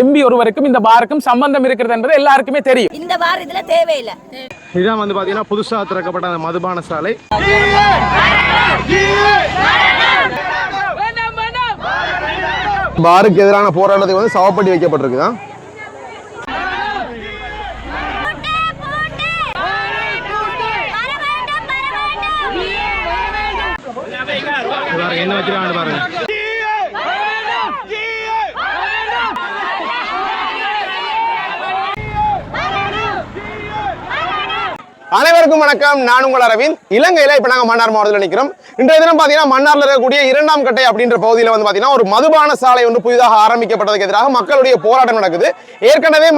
MP ஒருவருக்கும் இந்த பாருக்கும் சம்பந்தம் இருக்கிறது என்பது எல்லாருக்குமே தெரியும். இந்த வாரம் இதுல தேவையில்லை. இதுதான் வந்து பாத்தீங்கன்னா புதுசா திறக்கப்பட்ட அந்த மதுபான சாலை. பாருக்கு எதிரான போராட்டத்துக்கு வந்து சவப்பட்டி வைக்கப்பட்டிருக்குதான். என்ன வச்சிருக்காங்க பாருங்க. அனைவருக்கும் வணக்கம். நான் உங்கள் அரவிந்த். இலங்கையில இப்ப நாங்க மன்னார் மாவட்டத்தில் நிற்கிறோம் இன்றைய தினம் பாத்தீங்கன்னா மன்னார்ல இருக்கக்கூடிய இரண்டாம் கட்டை அப்படின்ற பகுதியில் வந்து பாத்தீங்கன்னா ஒரு மதுபான சாலை ஒன்று புதிதாக ஆரம்பிக்கப்பட்டதுக்கு எதிராக மக்களுடைய போராட்டம் நடக்குது. ஏற்கனவே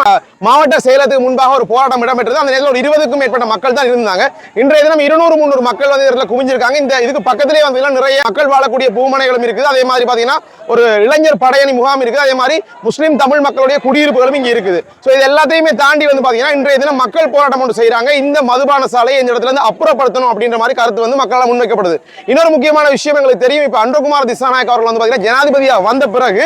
மாவட்ட செயலத்துக்கு முன்பாக ஒரு போராட்டம் இடம்பெற்றது. அந்த நேரத்தில் ஒரு இருபதுக்கும் மேற்பட்ட மக்கள் தான் இருந்தாங்க. இன்றைய தினம் இருநூறு முந்நூறு மக்கள் வந்து இதில் குவிஞ்சிருக்காங்க. இந்த இதுக்கு பக்கத்திலே வந்து நிறைய மக்கள் வாழக்கூடிய பூமனைகளும் இருக்குது. அதே மாதிரி பாத்தீங்கன்னா ஒரு இளைஞர் படையணி முகாம் இருக்குது. அதே மாதிரி முஸ்லீம் தமிழ் மக்களுடைய குடியிருப்புகளும் இங்க இருக்குது. ஸோ இது எல்லாத்தையுமே தாண்டி வந்து பாத்தீங்கன்னா இன்றைய தினம் மக்கள் போராட்டம் ஒன்று செய்றாங்க. இந்த மதுபான சாலையை இந்த இடத்துல இருந்து அப்புறப்படுத்தணும் அப்படின்ற மாதிரி கருத்து வந்து மக்களால் முன்வைக்கப்படுது. இன்னொரு முக்கியமான விஷயம் எங்களுக்கு தெரியும். இப்போ அன்றகுமார் திசாநாயக் அவர்கள் வந்து பார்த்தீங்கன்னா ஜனாதிபதியாக வந்த பிறகு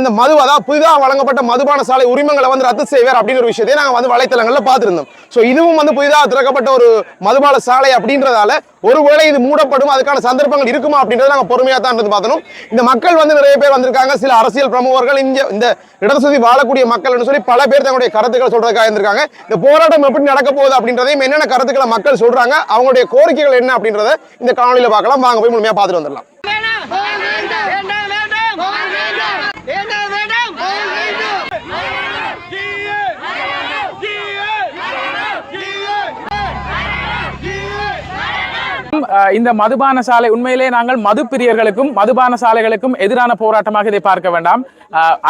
இந்த மது அதாவது புதிதாக வழங்கப்பட்ட மதுபான சாலை உரிமங்களை வந்து ரத்து செய்வார் அப்படிங்கிற ஒரு விஷயத்தை நாங்கள் வந்து வலைத்தளங்களில் பார்த்துருந்தோம். ஸோ இதுவும் வந்து புதிதாக திறக்கப்பட்ட ஒரு மதுபான சாலை அப்படின்றதால ஒருவேளை இது மூடப்படும் அதுக்கான சந்தர்ப்பங்கள் இருக்குமா அப்படின்றத நாங்கள் பொறுமையாக தான் இருந்து பார்த்தோம் இந்த மக்கள் வந்து நிறைய பேர் வந்திருக்காங்க. சில அரசியல் பிரமுகர்கள் இங்க இந்த இடத்தை வாழக்கூடிய மக்கள்னு சொல்லி பல பேர் தங்களுடைய கருத்துக்கள் சொல்றதுக்காக இருந்திருக்காங்க. இந்த போராட்டம் எப்படி நடக்க போகுது அப்படின்றதையும் என்னென்ன கருத்துக்களை மக்கள் சொல்றாங்க. அவங்களுடைய கோரிக்கைகள் என்ன அப்படின்றத இந்த காணொலியில பார்க்கலாம். வாங்க போய் முழுமையா பார்த்துட்டு வந்துடலாம். இந்த மதுபான சாலை உண்மையிலே நாங்கள் மது பிரியர்களுக்கும் மதுபான சாலைகளுக்கும் எதிரான போராட்டமாக இதை பார்க்க வேண்டாம்.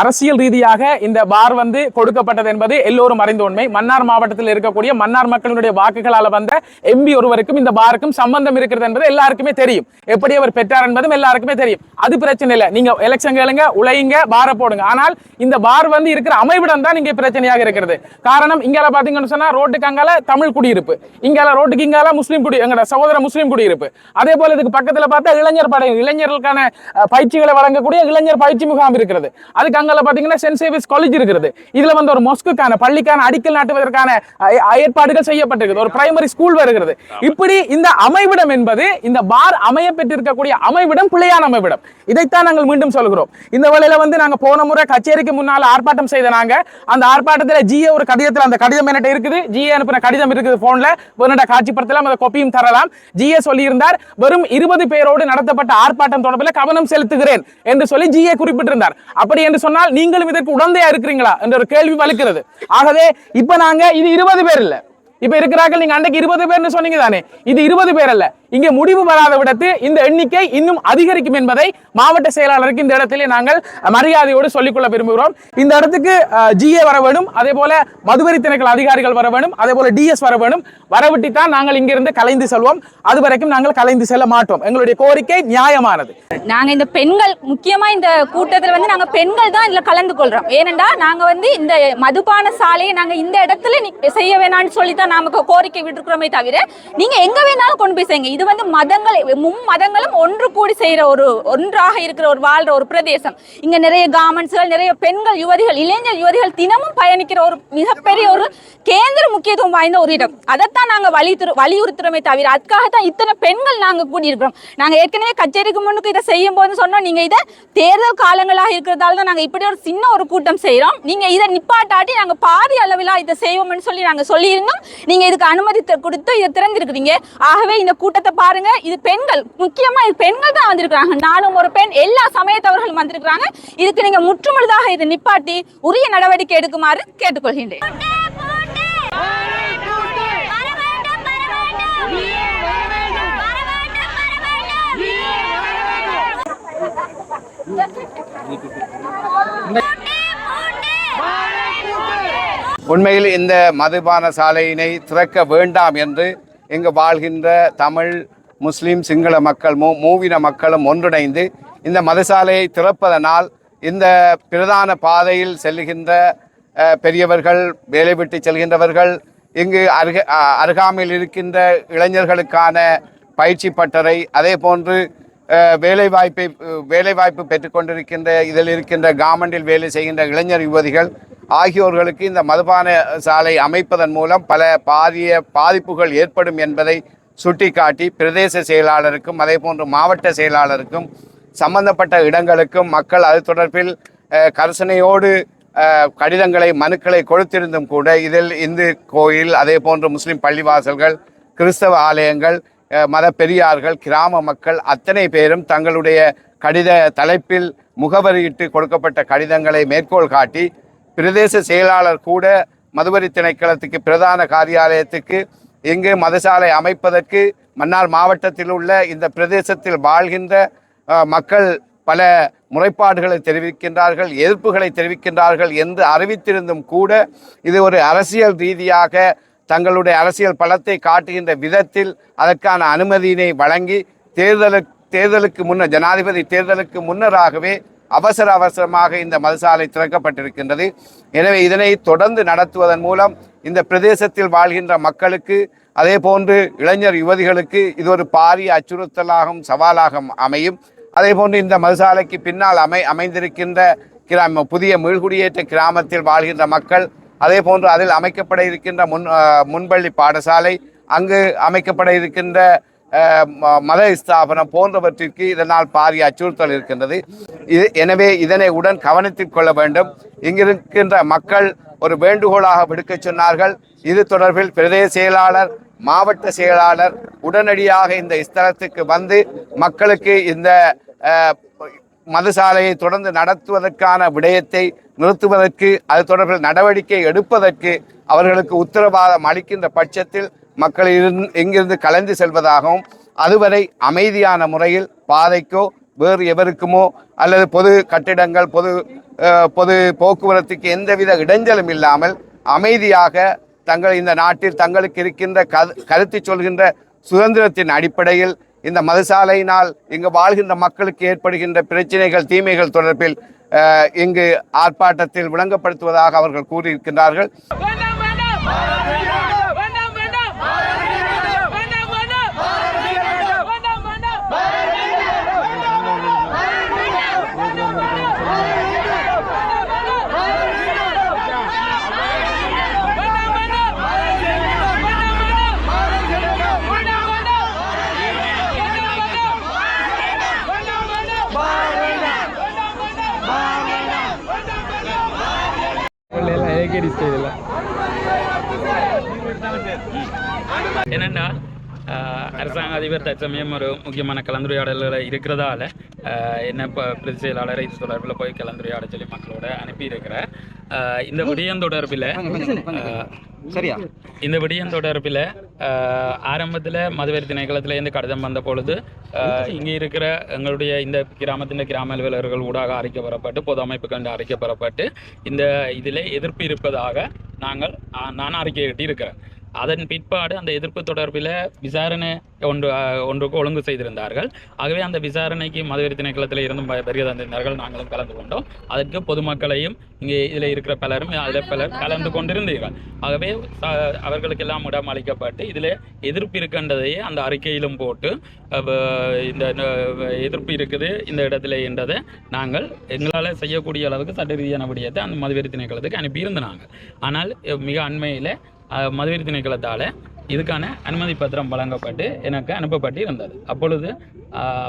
அரசியல் ரீதியாக இந்த பார் வந்து கொடுக்கப்பட்டது என்பது எல்லோரும் அறிந்த உண்மை. மன்னார் மாவட்டத்தில் இருக்கக்கூடிய மன்னார் மக்களுடைய வாக்குகளால் வந்த எம்பி ஒருவருக்கும் இந்த பாருக்கும் சம்பந்தம் இருக்கிறது என்பது எல்லாருக்குமே தெரியும். எப்படி அவர் பெற்றார் என்பதும் எல்லாருக்குமே தெரியும். அது பிரச்சனை இல்லை. நீங்க எலெக்ஷன் கேளுங்க உழையுங்க பாரை போடுங்க. ஆனால் இந்த பார் வந்து இருக்கிற அமைவிடம் தான் இங்கே பிரச்சனையாக இருக்கிறது. காரணம் இங்கால பாத்தீங்கன்னு சொன்னா ரோட்டுக்கு அங்கால தமிழ் குடியிருப்பு. இங்கால ரோட்டுக்கு இங்கால முஸ்லீம் குடி எங்கட சகோதர முஸ்லீம் குடியிருப்பு. குடியிருப்பு அதே போல இதுக்கு பக்கத்துல பார்த்தா இளைஞர் படை இளைஞர்களுக்கான பயிற்சிகளை வழங்கக்கூடிய இளைஞர் பயிற்சி முகாம் இருக்கிறது. அதுக்கு அங்கே பார்த்தீங்கன்னா சென்ட் சேவிஸ் காலேஜ் இருக்கிறது. இதுல வந்து ஒரு மொஸ்குக்கான பள்ளிக்கான அடிக்கல் நாட்டுவதற்கான ஏற்பாடுகள் செய்யப்பட்டிருக்கிறது ஒரு பிரைமரி ஸ்கூல் வருகிறது. இப்படி இந்த அமைவிடம் என்பது இந்த பார் அமைய பெற்றிருக்கக்கூடிய அமைவிடம் பிள்ளையான அமைவிடம். இதைத்தான் நாங்கள் மீண்டும் சொல்கிறோம். இந்த வேளையில வந்து நாங்க போன முறை கச்சேரிக்கு முன்னால ஆர்ப்பாட்டம் செய்த நாங்க அந்த ஆர்ப்பாட்டத்தில் ஜிஏ ஒரு கடிதத்தில் அந்த கடிதம் என்கிட்ட இருக்குது. ஜிஏ அனுப்பின கடிதம் இருக்குது போன்ல வேணுண்ட காட்சிப்படுத்தலாம் அதை கொப்பியும் தரலாம். ஜிஎஸ் சொல்லியிருந்தார். வெறும் இருபது பேரோடு நடத்தப்பட்ட ஆர்ப்பாட்டம் தொடர்பில் கவனம் செலுத்துகிறேன் என்று சொல்லி ஜிஏ குறிப்பிட்டிருந்தார். அப்படி என்று சொன்னால் நீங்களும் இதற்கு உடந்தையா இருக்கிறீங்களா? என்ற ஒரு கேள்வி வலுக்கிறது. ஆகவே இப்ப நாங்க இது இருபது பேர் இல்ல. இப்ப இருக்கிறார்கள் நீங்க அன்றைக்கு இருபது பேர்னு சொன்னீங்க தானே. இது இருபது பேர் அல்ல. இங்கே முடிவு வராத விடத்து இந்த எண்ணிக்கை இன்னும் அதிகரிக்கும் என்பதை மாவட்ட செயலாளருக்கு இந்த இடத்திலே நாங்கள் மரியாதையோடு சொல்லிக்கொள்ள விரும்புகிறோம். இந்த இடத்துக்கு ஜிஏ வர வேணும் அதே போல மதுவரி திணைக்கள அதிகாரிகள் வர வேணும் அதே போல டிஎஸ் வர வேணும். வரவிட்டு தான் நாங்கள் இங்கிருந்து கலைந்து செல்வோம். அது வரைக்கும் நாங்கள் கலைந்து செல்ல மாட்டோம். எங்களுடைய கோரிக்கை நியாயமானது. நாங்க இந்த பெண்கள் முக்கியமா இந்த கூட்டத்தில் வந்து நாங்க பெண்கள் தான் இதுல கலந்து கொள்றோம். ஏனென்றா நாங்க வந்து இந்த மதுபான சாலையை நாங்க இந்த இடத்துல செய்ய வேணாம்னு சொல்லி தான் நமக்கு கோரிக்கை விட்டுருக்கிறோமே தவிர நீங்க எங்க வேணாலும் கொண்டு போய் செய்யுங்க. இது வந்து மதங்கள் மும் மதங்களும் ஒன்று கூடி செய்யற ஒரு ஒன்றாக இருக்கிற ஒரு வாழ்ற ஒரு பிரதேசம். இங்க நிறைய கார்மெண்ட்ஸ்கள் நிறைய பெண்கள் யுவதிகள் இளைஞர் யுவதிகள் தினமும் பயணிக்கிற ஒரு மிகப்பெரிய ஒரு கேந்திர முக்கியத்துவம் வாய்ந்த ஒரு இடம். அதைத்தான் நாங்க வலியுறு வலியுறுத்துறோமே தவிர அதுக்காக தான் இத்தனை பெண்கள் நாங்க கூடியிருக்கிறோம். நாங்க ஏற்கனவே கச்சேரிக்கு முன்னுக்கு இதை செய்யும் போது சொன்னோம். நீங்க இதை தேர்தல் காலங்களாக இருக்கிறதால தான் நாங்க இப்படி ஒரு சின்ன ஒரு கூட்டம் செய்யறோம் நீங்க இதை நிப்பாட்டாட்டி நாங்க பாதி அளவிலா இதை செய்வோம்னு சொல்லி நாங்க சொல்லியிருந்தோம். நீங்க இதுக்கு அனுமதி கொடுத்து இதை திறந்திருக்கிறீங்க ஆகவே இந்த கூட்டத்தை பாருங்க இது பெண்கள் முக்கியமா இது பெண்கள் தான் வந்திருக்கிறாங்க நானும் ஒரு பெண் எல்லா சமயத்தவர்களும் வந்திருக்கிறாங்க இதுக்கு நீங்க முற்றுமுழுதாக இதை நிப்பாட்டி உரிய நடவடிக்கை எடுக்குமாறு கேட்டுக்கொள்கின்றேன் உண்மையில் இந்த மதுபான சாலையினை திறக்க வேண்டாம் என்று இங்கு வாழ்கின்ற தமிழ் முஸ்லீம் சிங்கள மக்கள் மூ மூவின மக்களும் ஒன்றிணைந்து இந்த மதுசாலையை திறப்பதனால் இந்த பிரதான பாதையில் செல்கின்ற பெரியவர்கள் வேலை விட்டு செல்கின்றவர்கள் இங்கு அருக அருகாமையில் இருக்கின்ற இளைஞர்களுக்கான பயிற்சி பட்டறை அதே போன்று வேலைவாய்ப்பை வேலைவாய்ப்பு பெற்றுக்கொண்டிருக்கின்ற இதில் இருக்கின்ற கார்மெண்டில் வேலை செய்கின்ற இளைஞர் யுவதிகள் ஆகியோர்களுக்கு இந்த மதுபான சாலை அமைப்பதன் மூலம் பல பாரிய பாதிப்புகள் ஏற்படும் என்பதை சுட்டிக்காட்டி பிரதேச செயலாளருக்கும் அதே போன்று மாவட்ட செயலாளருக்கும் சம்பந்தப்பட்ட இடங்களுக்கும் மக்கள் அது தொடர்பில் கரிசனையோடு கடிதங்களை மனுக்களை கொடுத்திருந்தும் கூட இதில் இந்து கோயில் அதே போன்று முஸ்லீம் பள்ளிவாசல்கள் கிறிஸ்தவ ஆலயங்கள் மத பெரியார்கள் கிராம மக்கள் அத்தனை பேரும் தங்களுடைய கடித தலைப்பில் முகவரியிட்டு கொடுக்கப்பட்ட கடிதங்களை மேற்கோள் காட்டி பிரதேச செயலாளர் கூட மதுவரி திணைக்களத்துக்கு பிரதான காரியாலயத்துக்கு இங்கு மதசாலை அமைப்பதற்கு மன்னார் மாவட்டத்தில் உள்ள இந்த பிரதேசத்தில் வாழ்கின்ற மக்கள் பல முறைப்பாடுகளை தெரிவிக்கின்றார்கள் எதிர்ப்புகளை தெரிவிக்கின்றார்கள் என்று அறிவித்திருந்தும் கூட இது ஒரு அரசியல் ரீதியாக தங்களுடைய அரசியல் பலத்தை காட்டுகின்ற விதத்தில் அதற்கான அனுமதியினை வழங்கி தேர்தலுக்கு தேர்தலுக்கு முன்னர் ஜனாதிபதி தேர்தலுக்கு முன்னராகவே அவசர அவசரமாக இந்த மதுசாலை திறக்கப்பட்டிருக்கின்றது. எனவே இதனை தொடர்ந்து நடத்துவதன் மூலம் இந்த பிரதேசத்தில் வாழ்கின்ற மக்களுக்கு அதே போன்று இளைஞர் யுவதிகளுக்கு இது ஒரு பாரிய அச்சுறுத்தலாகவும் சவாலாக அமையும். அதே போன்று இந்த மதுசாலைக்கு பின்னால் அமை அமைந்திருக்கின்ற கிராம புதிய மீள்குடியேற்ற கிராமத்தில் வாழ்கின்ற மக்கள் அதே போன்று அதில் அமைக்கப்பட இருக்கின்ற முன் முன்பள்ளி பாடசாலை அங்கு அமைக்கப்பட இருக்கின்ற ம- மத ஸ்தாபனம் போன்றவற்றிற்கு இதனால் பாரிய அச்சுறுத்தல் இருக்கின்றது. இது எனவே இதனை உடன் கவனத்தில் கொள்ள வேண்டும். இங்கிருக்கின்ற மக்கள் ஒரு வேண்டுகோளாக விடுக்கச் சொன்னார்கள். இது தொடர்பில் பிரதேச செயலாளர் மாவட்ட செயலாளர் உடனடியாக இந்த ஸ்தலத்துக்கு வந்து மக்களுக்கு இந்த மதுசாலையை தொடர்ந்து நடத்துவதற்கான விடயத்தை நிறுத்துவதற்கு அது தொடர்பில் நடவடிக்கை எடுப்பதற்கு அவர்களுக்கு உத்தரவாதம் அளிக்கின்ற பட்சத்தில் மக்கள் இருந்- இங்கிருந்து கலந்து செல்வதாகவும் அதுவரை அமைதியான முறையில் பாதைக்கோ வேறு எவருக்குமோ அல்லது பொது கட்டிடங்கள் பொது பொது போக்குவரத்துக்கு எந்தவித இடைஞ்சலும் இல்லாமல் அமைதியாக தங்கள் இந்த நாட்டில் தங்களுக்கு இருக்கின்ற கரு கருத்து சொல்கின்ற சுதந்திரத்தின் அடிப்படையில் இந்த மதுசாலையினால் இங்கு வாழ்கின்ற மக்களுக்கு ஏற்படுகின்ற பிரச்சனைகள் தீமைகள் தொடர்பில் இங்கு ஆர்ப்பாட்டத்தில் விளங்கப்படுத்துவதாக அவர்கள் கூறியிருக்கின்றார்கள். என்னென்னா அரசாங்க அதிபர் தற்சமயம் ஒரு முக்கியமான கலந்துரையாடல்கள் இருக்கிறதால ஆஹ், என்ன இப்போ பிரதி செயலாளர் இது தொடர்பில் போய் கலந்துரையாட சொல்லி மக்களோட அனுப்பியிருக்கிறார். இந்த விடயம் தொடர்பில் சரியா? இந்த விடயம் தொடர்பில் ஆரம்பத்தில் மதுவரி திணைக்களத்தில் இருந்து கடிதம் வந்த பொழுது இங்கே இருக்கிற எங்களுடைய இந்த கிராமத்தின் கிராம அலுவலர்கள் ஊடாக அறிக்கப்படப்பட்டு பொது அமைப்புகள் அறிக்கப்படப்பட்டு இந்த இதில் எதிர்ப்பு இருப்பதாக நாங்கள் நான் அறிக்கை இருக்கிறேன். அதன் பிற்பாடு அந்த எதிர்ப்பு தொடர்பில் விசாரணை ஒன்று ஒன்றுக்கு ஒழுங்கு செய்திருந்தார்கள். ஆகவே அந்த விசாரணைக்கு மதுவரி திணைக்களத்தில் இருந்தும் பெரிய தந்திருந்தார்கள். நாங்களும் கலந்து கொண்டோம். அதற்கு பொதுமக்களையும் இங்கே இதில் இருக்கிற பலரும் அதில் பலர் கலந்து கொண்டிருந்தீர்கள். ஆகவே ச- அவர்களுக்கெல்லாம் இடம் அளிக்கப்பட்டு இதில் எதிர்ப்பு இருக்கின்றதையே அந்த அறிக்கையிலும் போட்டு இந்த எதிர்ப்பு இருக்குது இந்த இடத்துல என்றதை நாங்கள் எங்களால் செய்யக்கூடிய அளவுக்கு சட்ட ரீதியான விடயத்தை அந்த மதுவெறி திணைக்களத்துக்கு அனுப்பியிருந்தாங்க. ஆனால் மிக அண்மையில் மதுவீர் திணைக்களத்தால் இதுக்கான அனுமதி பத்திரம் வழங்கப்பட்டு எனக்கு அனுப்பப்பட்டு இருந்தது அப்பொழுது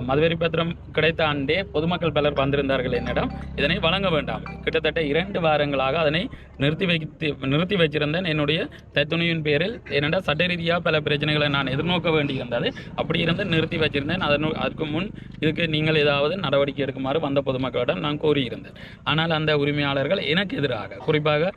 மதுவெறி பத்திரம் கிடைத்த ஆண்டே பொதுமக்கள் பலர் வந்திருந்தார்கள் என்னிடம். இதனை வழங்க வேண்டாம். கிட்டத்தட்ட இரண்டு வாரங்களாக அதனை நிறுத்தி வைத்து நிறுத்தி வச்சிருந்தேன் என்னுடைய தத்துணியின் பேரில் என்னடா சட்ட ரீதியாக பல பிரச்சனைகளை நான் எதிர்நோக்க வேண்டியிருந்தது. அப்படி இருந்து நிறுத்தி வச்சிருந்தேன் அதனு அதற்கு முன் இதுக்கு நீங்கள் ஏதாவது நடவடிக்கை எடுக்குமாறு வந்த பொதுமக்களிடம் நான் கோரியிருந்தேன். ஆனால் அந்த உரிமையாளர்கள் எனக்கு எதிராக குறிப்பாக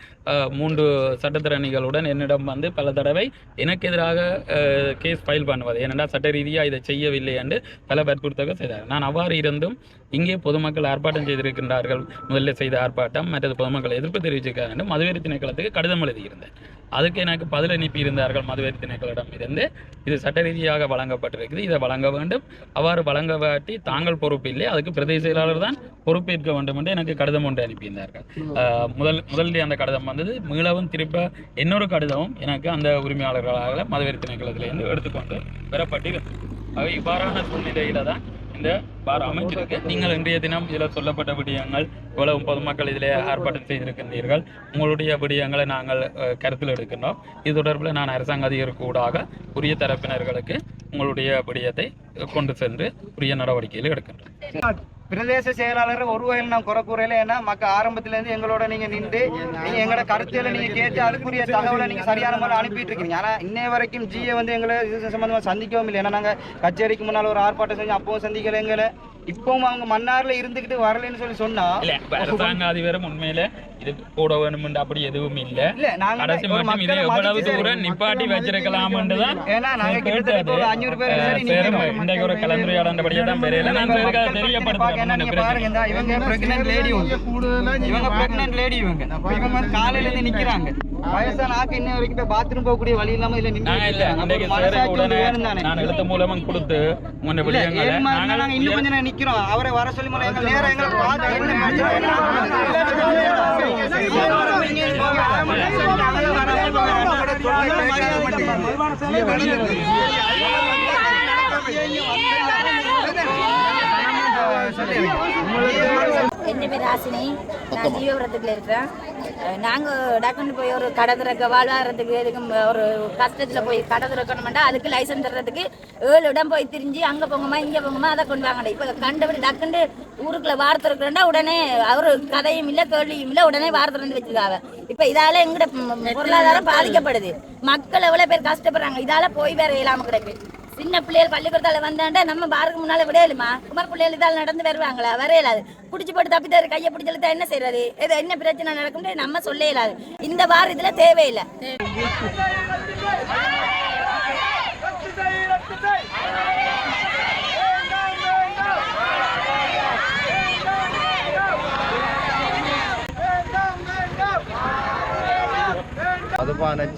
மூன்று சட்டத்திறனிகளுடன் என்னிடம் வந்து பல தடவை எனக்கு எதிராக கேஸ் ஃபைல் பண்ணுவது. ஏனென்றால் சட்ட ரீதியாக இதை செய்யவில்லை என்று பல வற்புறுத்தக செய்தார் நான் அவ்வாறு இருந்தும் இங்கே பொதுமக்கள் ஆர்ப்பாட்டம் செய்திருக்கின்றார்கள். முதல்ல செய்த ஆர்ப்பாட்டம் மற்றது பொதுமக்கள் எதிர்ப்பு தெரிவிச்சிருக்காங்க என்று மதுவெறி திணைக்களத்துக்கு கடிதம் எழுதியிருந்தேன். அதுக்கு எனக்கு பதில் அனுப்பி இருந்தார்கள் மதுவெறி திணைக்களிடம் இருந்து. இது சட்ட ரீதியாக வழங்கப்பட்டிருக்குது இதை வழங்க வேண்டும். அவ்வாறு வழங்கவாட்டி தாங்கள் பொறுப்பில்லை அதுக்கு பிரதேச செயலாளர் தான் பொறுப்பேற்க வேண்டும் என்று எனக்கு கடிதம் ஒன்று அனுப்பியிருந்தார்கள். முதல் முதலில் அந்த கடிதம் வந்தது. மீளவும் திருப்ப இன்னொரு கடிதமும் எனக்கு அந்த உரிமையாளர்களாக மாணவர்களை மதவெறி திணைக்களத்திலேருந்து எடுத்துக்கொண்டு பெறப்பட்டிருந்தது ஆக இவ்வாறான சூழ்நிலையில தான் இந்த பார் அமைச்சிருக்கு நீங்கள் இன்றைய தினம் இதில் சொல்லப்பட்ட விடயங்கள் இவ்வளவு பொதுமக்கள் இதிலே ஆர்ப்பாட்டம் செய்திருக்கின்றீர்கள். உங்களுடைய விடயங்களை நாங்கள் கருத்தில் எடுக்கின்றோம். இது தொடர்பில் நான் அரசாங்க அதிகாரிக்கூடாக உரிய தரப்பினர்களுக்கு உங்களுடைய விடயத்தை கொண்டு சென்று உரிய நடவடிக்கைகள் எடுக்கின்றோம். பிரதேச செயலாளர் ஒரு வகையில் நான் குறை கூறையில ஏன்னா மக்கள் ஆரம்பத்திலேருந்து எங்களோட நீங்க நின்று நீங்க எங்களோட கருத்துக்களை நீங்க கேட்டு அதுக்குரிய தகவலை நீங்க சரியான முறையில் அனுப்பிட்டு இருக்கீங்க ஆனா இன்னைய வரைக்கும் ஜிஏ வந்து எங்களை இது சம்பந்தமா சந்திக்கவும் இல்லை. ஏன்னா நாங்க கச்சேரிக்கு முன்னால் ஒரு ஆர்ப்பாட்டம் செஞ்சு அப்பவும் சந்திக்கல எங்களை. இப்பவும் அவங்க மன்னார்ல இருந்துகிட்டு வரலைன்னு சொல்லி சொன்னா அரசாங்க அதிபரும் உண்மையில இது போட வேணும்னு அப்படி எதுவும் இல்ல. கடைசி மட்டும் இதை எவ்வளவு தூரம் நிப்பாட்டி வச்சிருக்கலாம்னு தான் ஏன்னா நாங்க கிட்டத்தட்ட இப்போ ஒரு அஞ்சூறு பேர் சரி சேரும் நிக்கிறோம். இன்றைக்கு ஒரு கலந்துரையாடல் தான் பெரியல நான் தெரியப்படுத்துறேன் இவங்க பிரெக்னன்ட் லேடி இவங்க. பிரெக்னன்ட் லேடி இவங்க. இவங்க காலையில இருந்து நிக்கிறாங்க. வயசான ஆக்கு இன்ன வரைக்கும் பாத்ரூம் போகக்கூடிய வழி இல்லாம இல்ல நின்று நான் எழுத்து மூலமா கொடுத்து நாங்க இன்னும் நாங்கள் கொஞ்ச நேரம் நிக்கிறோம் அவரை வர சொல்லி முறை எங்க நேரம் என்ன என் பேர் ராசினி. நான் ஜீவபுரத்துக்குள்ள இருக்கிறேன். நாங்கள் நாங்க டக்குன்னு போய் ஒரு கடை திறக்க வாழ்வாரத்துக்கு எதுக்கு ஒரு கஷ்டத்துல போய் கடை திறக்கணுமெண்டா அதுக்கு லைசன்ஸ் தர்றதுக்கு ஏழு இடம் போய் திரிஞ்சு அங்க போங்கம்மா இங்க போங்கம்மா அதை கொண்டு வாங்கடா. இப்போ கண்டபடி டக்குன்னு ஊருக்குள்ள வார திறக்கிறேன்டா உடனே அவரு கதையும் இல்ல கேள்வியும் இல்ல உடனே வார திறந்து வச்சிருக்காங்க இப்ப இதால எங்கட பொருளாதாரம் பாதிக்கப்படுது. மக்கள் எவ்வளவு பேர் கஷ்டப்படுறாங்க இதால போய் வேற இயலாம கிடைக்கு. சின்ன பிள்ளைகள் பள்ளிக்கூடத்தால வந்தாண்டா நம்ம பாருக்கு முன்னால விடையலுமா? குமார் பிள்ளைகள் இதால் நடந்து வருவாங்களா? வரையலாது. பிடிச்சி போட்டு தப்பித்தாரு கையை பிடிச்சலுத்தா என்ன செய்யறது இது என்ன பிரச்சனை நடக்கும் நம்ம சொல்ல இயலாது. இந்த வார இதுல தேவையில்லை.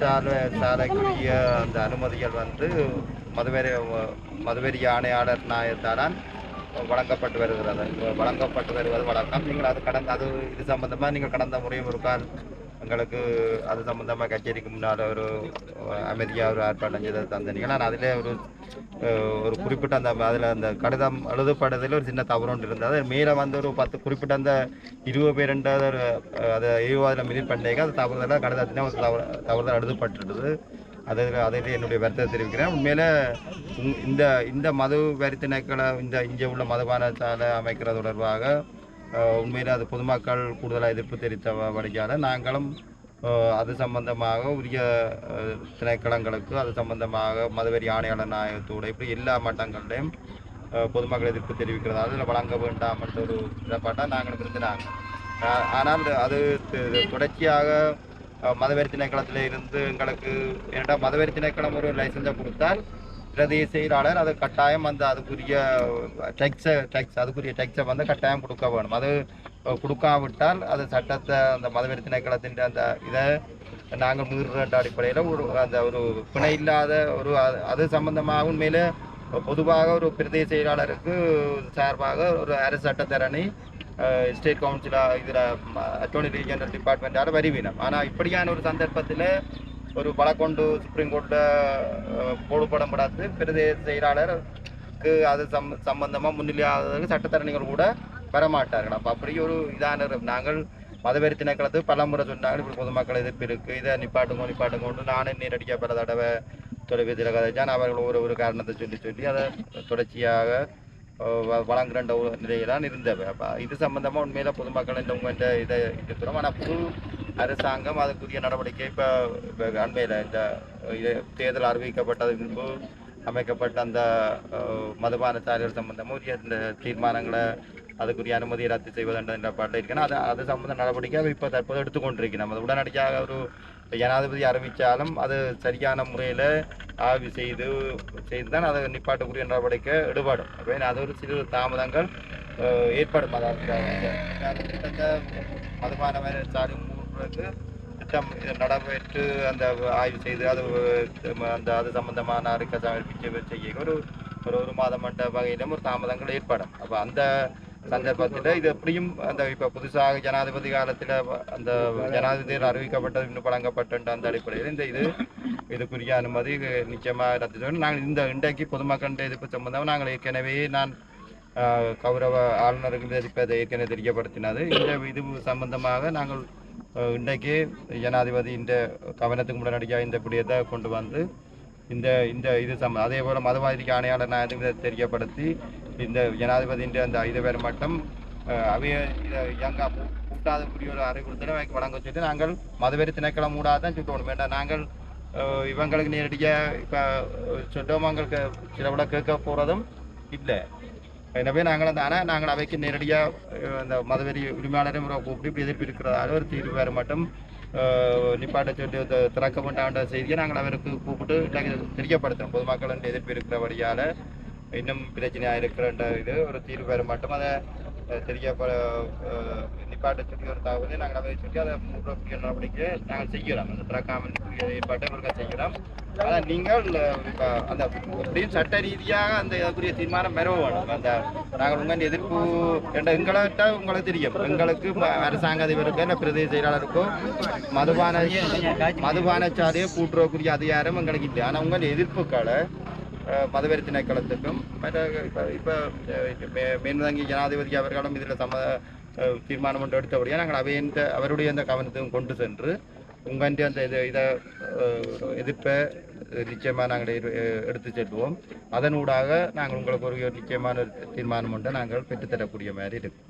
சாலை சாலைக்குரிய அந்த அனுமதிகள் வந்து மதுவெறி மதுவெறி ஆணையாளர் நாயத்தாரான் வழங்கப்பட்டு வருகிறது. வழங்கப்பட்டு வருவது வழக்கம். நீங்கள் அது கடந்த அது இது சம்பந்தமாக நீங்கள் கடந்த முறையும் ஒரு கால் எங்களுக்கு அது சம்பந்தமாக கச்சேரிக்கு முன்னால் ஒரு அமைதியாக ஒரு அஞ்சு செய்து தந்தீங்க நான் அதில் ஒரு ஒரு குறிப்பிட்ட அந்த அதில் அந்த கடிதம் எழுதப்பட்டதில் ஒரு சின்ன தவறு ஒன்று இருந்தது. அது மேலே வந்து ஒரு பத்து குறிப்பிட்ட அந்த இருபது பேருன்றது ஒரு அதை இருபதில் மினிட் பண்ணிங்க அது தவறுதலாக கடிதத்தினே ஒரு தவறு தவறுதல் எழுதப்பட்டுடுது அதில் அதில் என்னுடைய வருத்தத்தை தெரிவிக்கிறேன். உண்மையில இந்த இந்த மது வரி இந்த இங்கே உள்ள மதுபான சாலை அமைக்கிறது தொடர்பாக உண்மையில் அது பொதுமக்கள் கூடுதலாக எதிர்ப்பு தெரிவித்த வ- வழியால் நாங்களும் அது சம்பந்தமாக உரிய திணைக்களங்களுக்கு அது சம்பந்தமாக மதுவரி ஆணையாளர் நாயகத்தோடு இப்படி எல்லா மட்டங்கள்லையும் பொதுமக்கள் எதிர்ப்பு தெரிவிக்கிறதா அதில் வழங்க வேண்டாம் என்ற ஒரு நிலப்பாட்டாக நாங்களும் இருந்தாங்க ஆனால் அது தொடர்ச்சியாக மதவெறி திணைக்களத்தில் இருந்து எங்களுக்கு ஏன்னா மதவெறி திணைக்களம் ஒரு லைசன்ஸை கொடுத்தால் பிரதேச செயலாளர் அது கட்டாயம் வந்து அதுக்குரிய டெக்ஸை டெக்ஸ் அதுக்குரிய டெக்ஸை வந்து கட்டாயம் கொடுக்க வேணும். அது கொடுக்காவிட்டால் அது சட்டத்தை அந்த மதவெறி திணைக்களத்தின் அந்த இதை நாங்கள் மீறுற அடிப்படையில் ஒரு அந்த ஒரு பிணை இல்லாத ஒரு அது- அது சம்பந்தமாக உண்மையில பொதுவாக ஒரு பிரதேச செயலாளருக்கு சார்பாக ஒரு அரசு சட்டத்தரணி ஸ்டேட் கவுன்சிலாக இதில் அட்டோர்னி ஜெனரல் டிபார்ட்மெண்ட்டால் வருவினம் ஆனால் இப்படியான ஒரு சந்தர்ப்பத்தில் ஒரு வழக்கொண்டு சுப்ரீம் கோர்ட்டில் போடுபடம் பிரதேச செயலாளருக்கு அது சம் சம்பந்தமாக முன்னிலையாததுக்கு சட்டத்தரணிகள் கூட வரமாட்டார்கள். அப்போ அப்படி ஒரு இதான நாங்கள் மதவெறி திணைக்களத்துக்கு பல முறை சொன்னாங்க இப்படி பொதுமக்கள் எதிர்ப்பு இருக்குது இதை நிப்பாட்டுங்க நிப்பாட்டுங்கோண்டு நானே நேரடியாக பல தடவை தொலைபேசியில் கதைச்சான். அவர்கள் ஒரு ஒரு காரணத்தை சொல்லி சொல்லி அதை தொடர்ச்சியாக வழங்குற ஒரு நிலையில்தான் இருந்தவை அப்போ இது சம்பந்தமாக உண்மையில பொதுமக்கள் இந்த உங்கள்கிட்ட இதை இருக்கிறோம் ஆனால் புது அரசாங்கம் அதுக்குரிய நடவடிக்கை இப்போ அண்மையில் இந்த இது தேர்தல் அறிவிக்கப்பட்டது முன்பு அமைக்கப்பட்ட அந்த மதுபான சாலைகள் சம்பந்தமும் உரிய இந்த தீர்மானங்களை அதுக்குரிய அனுமதியை ரத்து செய்வதென்ற பாட்டில் இருக்கணும் அது அது சம்பந்த நடவடிக்கை இப்போ தற்போது எடுத்துக்கொண்டிருக்கிறோம். அது உடனடியாக ஒரு ஜனாதிபதி அறிவித்தாலும் அது சரியான முறையில் ஆய்வு செய்து செய்து தான் அதை நிப்பாட்டக்கூடிய நடவடிக்கை எடுபடும். அப்போ அது ஒரு சிறு தாமதங்கள் ஏற்படும். அதாவது அந்த கிட்டத்தட்ட மதுபான சாலை மூடுறதுக்கு திட்டம் நடைபெற்று அந்த ஆய்வு செய்து அது அந்த அது சம்பந்தமான அறிக்கை சமர்ப்பிச்சு செய்ய ஒரு ஒரு ஒரு மாதம் மண்ட வகையிலும் ஒரு தாமதங்கள் ஏற்படும். அப்போ அந்த சந்தர்ப்பத்தில் இது எப்படியும் அந்த இப்போ புதுசாக ஜனாதிபதி காலத்தில் அந்த ஜனாதிபதியில் அறிவிக்கப்பட்டது இன்னும் வழங்கப்பட்ட அந்த அடிப்படையில் இந்த இது இதுக்குரிய அனுமதி நிச்சயமாக ரத்து செய்யணும். நாங்கள் இந்த இன்றைக்கு பொதுமக்கள் எதிர்ப்பு சம்பந்தம் நாங்கள் ஏற்கனவே நான் கௌரவ ஆளுநருக்கு தெரிவிப்பதை ஏற்கனவே தெரியப்படுத்தினது. இந்த இது சம்பந்தமாக நாங்கள் இன்றைக்கு ஜனாதிபதி இந்த கவனத்துக்கு முன்னாடியாக இந்த விடயத்தை கொண்டு வந்து இந்த இந்த இது சம் அதே போல் மதவாதிக்கு ஆணையாளர் நான் தெரியப்படுத்தி இந்த ஜனாதிபதியின் அந்த இது பேர் மட்டும் அவைய இதை இயங்கா ஒரு அறிவுறுத்தலை வைக்க வழங்க சொல்லி நாங்கள் மதவெறி திணைக்களம் மூடாதான் சுட்டணும் வேண்டாம் நாங்கள் இவங்களுக்கு நேரடியாக இப்போ சொந்தவங்களுக்கு சில கேட்க போகிறதும் இல்லை. எனவே நாங்கள் அந்த ஆனால் நாங்கள் அவைக்கு நேரடியாக அந்த மதவெறி உரிமையாளரும் முறை கூப்பிட்டு இப்படி எதிர்ப்பு இருக்கிறதால ஒரு தீர்வு வேறு மட்டும் நிப்பாட்ட சொல்லி திறக்க வேண்டாம் செய்தியை நாங்கள் அவருக்கு கூப்பிட்டு இன்றைக்கு தெரியப்படுத்துகிறோம் பொதுமக்கள் எதிர்ப்பு இருக்கிறபடியால் இன்னும் பிரச்சனையாக இருக்கிறன்ற இது ஒரு தீர்வு பெற மட்டும் அதை அஹ், நிப்பாட்ட சொல்லி ஒரு தகவலை நாங்கள் அதை சொல்லி அதை மூன்றக்கூடிய நடவடிக்கை நாங்கள் செய்கிறோம் அந்த திறக்காம ஏற்பாட்டை ஒருக்கா செய்கிறோம் ஆனால் நீங்கள் அந்த எப்படியும் சட்ட ரீதியாக அந்த இதுக்குரிய தீர்மானம் பெற வேணும் அந்த நாங்கள் உங்கள் எதிர்ப்பு என்ற எங்கள்கிட்ட உங்களுக்கு தெரியும் எங்களுக்கு அரசாங்க அதிபருக்கு இல்லை பிரதேச செயலாளருக்கோ மதுபான மதுபான சாலையை கூட்டுறக்கூடிய அதிகாரம் எங்களுக்கு இல்லை ஆனால் உங்கள் எதிர்ப்புக்களை மதுவெறி திணைக்களத்துக்கும் மற்ற இப்போ இப்போ மேன்தங்கி ஜனாதிபதி அவர்களும் இதில் சம தீர்மானம் ஒன்று எடுத்தபடியாக நாங்கள் அவையின் அவருடைய அந்த கவனத்தையும் கொண்டு சென்று உங்கள்கிட்ட அந்த இதை இதை எதிர்ப்பை நிச்சயமாக நாங்கள் எடுத்து செல்வோம். அதனூடாக நாங்கள் உங்களுக்கு ஒரு நிச்சயமான தீர்மானம் ஒன்றை நாங்கள் பெற்றுத்தரக்கூடிய மாதிரி இருக்கும்